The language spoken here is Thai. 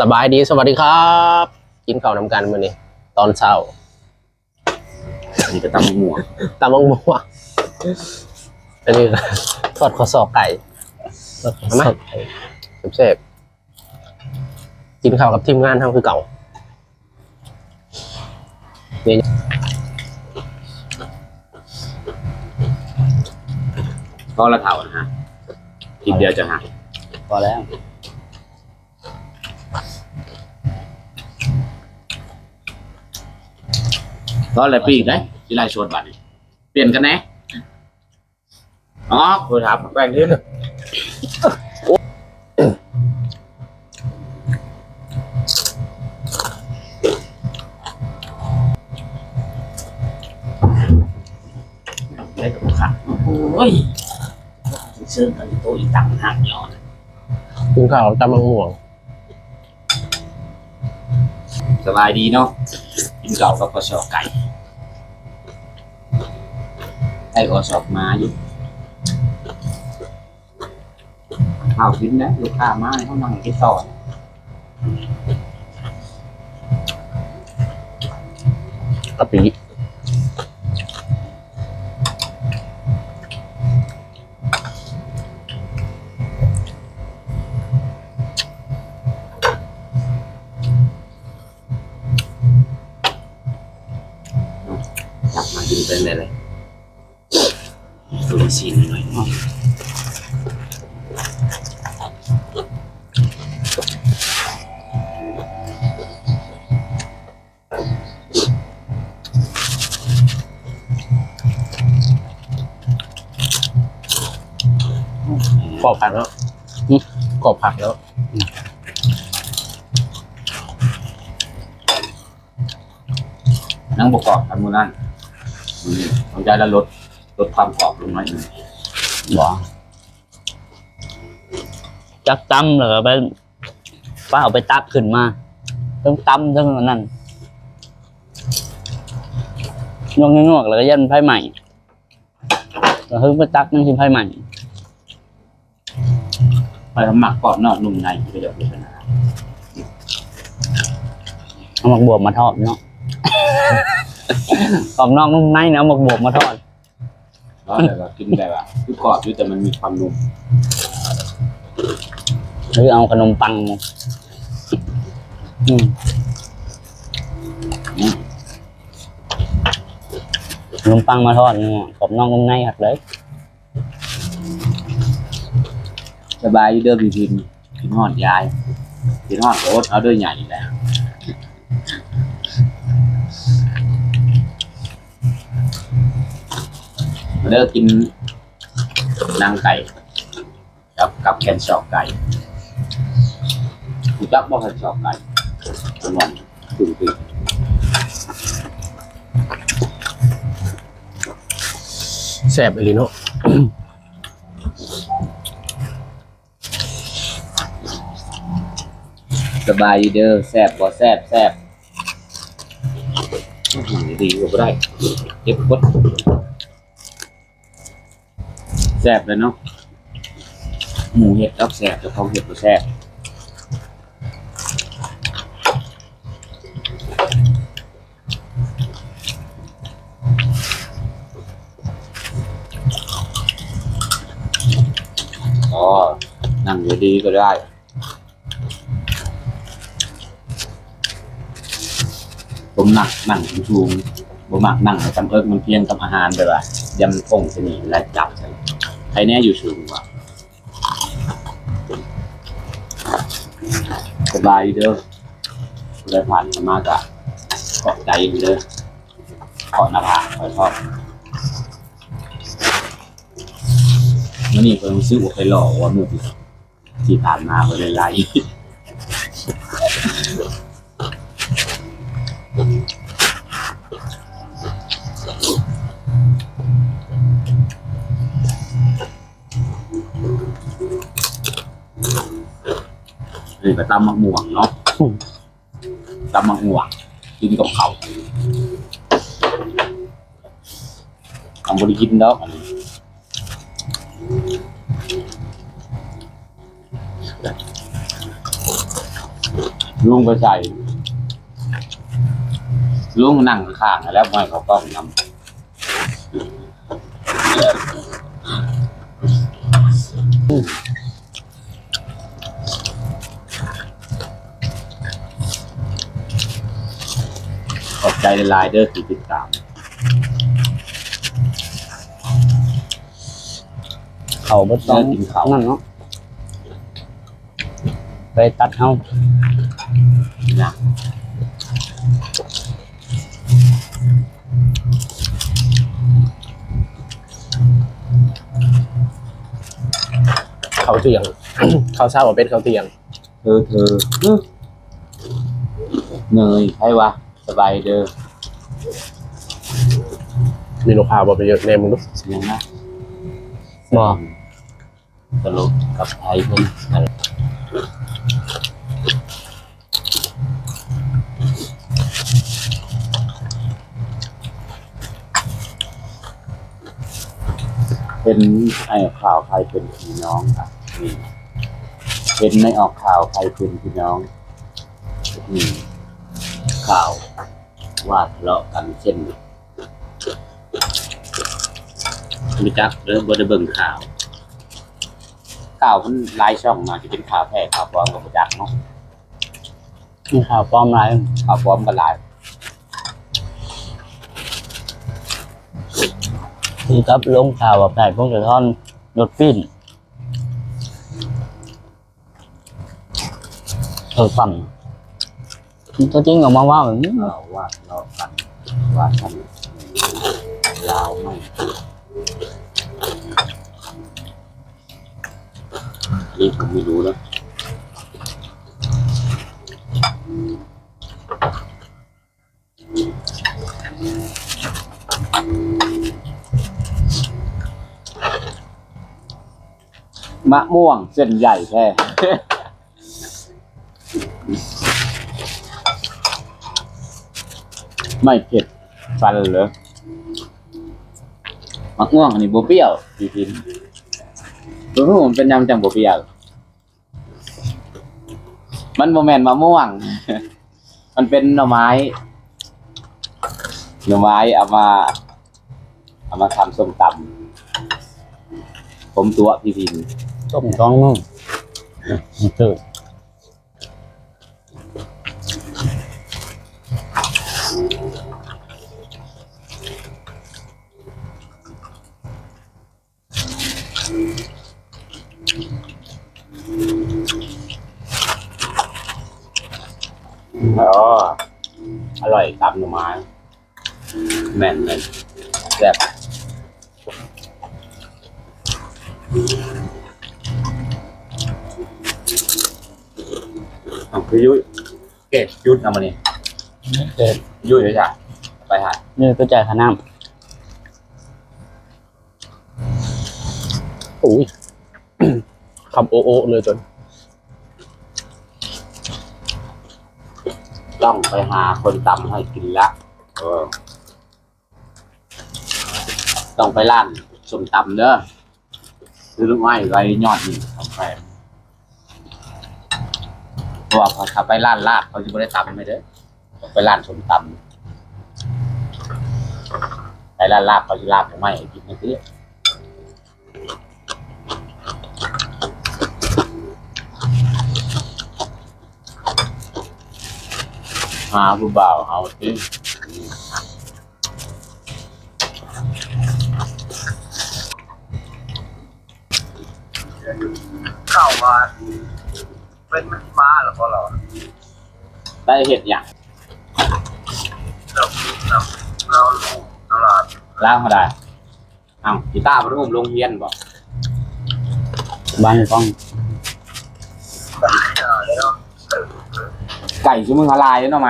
สบายดีสวัสดีครับ กินข้าวนำกันมื้อนี้ตอนเช้านี่ก็ตำหมวกตำมังมัวอันนี้ทอดข้อศอกไก่แล้วเอาไหมเสพๆกินข้าวกับทีมงานเท่าคือเก่านี่ก็ละเท่านะฮะกินเดียวจะหายพอแล้ว ก็อะไรปีกได้ที่ไล่ชวนบัตรนี่เปลี่ยนกันแน่อ๋อคุยถามแบ่งที่เลยได้กับขัดโอ้ยซื้อกันตัวอีกตังค์หักย้อนกินข้าวกับตำมังม่วงสบายดีเนาะกินเก่ากับกระสอบไก่ ไอ้กระสอบมาอยู่ข้าวกินนะลูกค้ามาเขานั่งกินต่อกะปิจับมากินเป็นเลย สีหน่อยเนาะกรอบผักแล้วหึกรอบผักแล้วนั่งประกอบทำมือนั่นอืมต้องใจละลด ลดความกรอบลงหน่อยหนึงบ่จักตำแล้วก็ไปป้าเอาไปตักขึ้นมาต้องตำทั้งนั้นงวงงวกๆแล้วก็ยันไผ่ใหม่แล้วเพิ่งไปตักมันคือไผ่ใหม่ไปทำหมักกรอบนอกนุ่มในก็จะเป็นปัญหาเอาหมักบวบมาทอดเนาะกรอบนอกนุ่มในเนี่ยเอาหมักบวบมาทอด แล้วแต่ว่ากินแบบว่าคือกรอบอยู่แต่มันมีความนุ่มหรือเอาขนมปังมาอืมขนมปังมาทอดเนาะกรอบนอกนุ่มในครับเลยสบายอยู่เด้อพี่พิมกินหอดยายกินหอดโอ๊ตเอาเด้อใหญ่แหล้ว เด้อกินนางไก่กับกับแคนชอกไก่คุณจักบ่แคนชอกไก่คุณมองตึงตึงแซ่บอีหลีเนาะสบายอยู่เด้อแซ่บบ่แซ่บแซ่บอื้อหือดีกว่าบ่ได้เก็บกด แซ่บเลยเนาะหมูเห็ดดอกแซ่บเจ้าของเห็ดบ่แซ่บอ๋อนั่งอยู่ดีก็ได้ผมหนักนั่งชูงผมมักนั่งจำเอิกมันเพียงกับอาหารไปว่ายำพงสนีและจับใส่ ใครแน่อยู่สูงกว่าสบายเด้อได้ผ่านมากอะขอบใจเด้อขอหน้าผากขอชอบมื่อนี้เพิ่งซื้อหัวไข่หล่อว่ามือที่ที่ผ่านมาเพิ่นได้ไล่ นี่ก็ตำมักม่วงเนาะตำมักม่วงกินกับเขาวทำบริกินแล้วอันนี้ลุงไปใส่ลุงนั่งข้างๆแล้วไม่เขากล้องนำข ลายๆเด้อที่ติดตามเขาบ่ต้องเลิกกินข้าวนั่นเนาะไปตัดเฮานะเขาเที่ยง เขาเศร้าว่าเป็นเขาเที่ยง เธอเธออื้อเนยใช่วะสบายเด้อ มีลูกค้าบอกไปเยอะแน่มึงดูเสียงนะบ่ตลกกับไทยเพิ่นนั่นเป็นไอ้ข่าวใครเป็นพี่น้องครับนี่เป็นในออกข่าวใครเป็นพี่น้องนี่ข่าว ว่าทะเลาะกันเช่นมีจักเริ่มบ่ได้เบิ่งข่าว ข่าวมันหลายช่องมาจะเป็นข่าวแท้ข่าวปลอมกับประจักษ์เนาะมีข่าวปลอมหลายข่าวปลอมก็หลายคือกับลงข่าวว่าแผนพงศธรรถปิ้นเออฟัง ตัวจริงออกมาว่าแบบนี้ข่าวว่าเราะกันว่าฉันลาวไม่นี่ผมไม่รู้แล้วมะม่วงเส้นใหญ่แท้ ไม่เผ็ดฟันเหรอมะม่วงอันนี้บเปรี้ยวจริงๆตัวผมเป็นยำจังบเปรี้ยว มันโมแมนมะม่วง มันเป็นหน่อไม้ หน่อไม้เอามา เอามาทำส้มตำผมตัวพี่พินต้มท้องนุ่มจืดอ๋อ อร่อยตำหน่อไม้แม่นเลยแซ่บเอาคือยุ้ยเกตยุดเอามานี่เจ็ดยุ้ยเลยจ้ะไปหานี่ก็จ่ายค่าน้โอ้ยคำโอโอเลยจน ต้องไปหาคนตำให้กินละเออต้องไปร้านส้มตำเด้อซื้อลูกไม้ไว้ยอดนี่ทำแพงเพราะว่าเขาขับไปร้านลาบเขาจะไม่ได้ตำไม่เด้อต้องไปร้านส้มตำไปร้านลาบเขาจะลาบไม่ให้กินไม่เด้อ หาผู้บ่าวเอาสิเข้ามาเป็นม้าหรือเปล่าได้เห็ดอย่างเราเราตลาดล่างมาได้เอ้ากีตาร์มันผมลงเฮียนบอกำบ้านกล้องแล้วไก่ชื่อมึงอะไรเนาะมา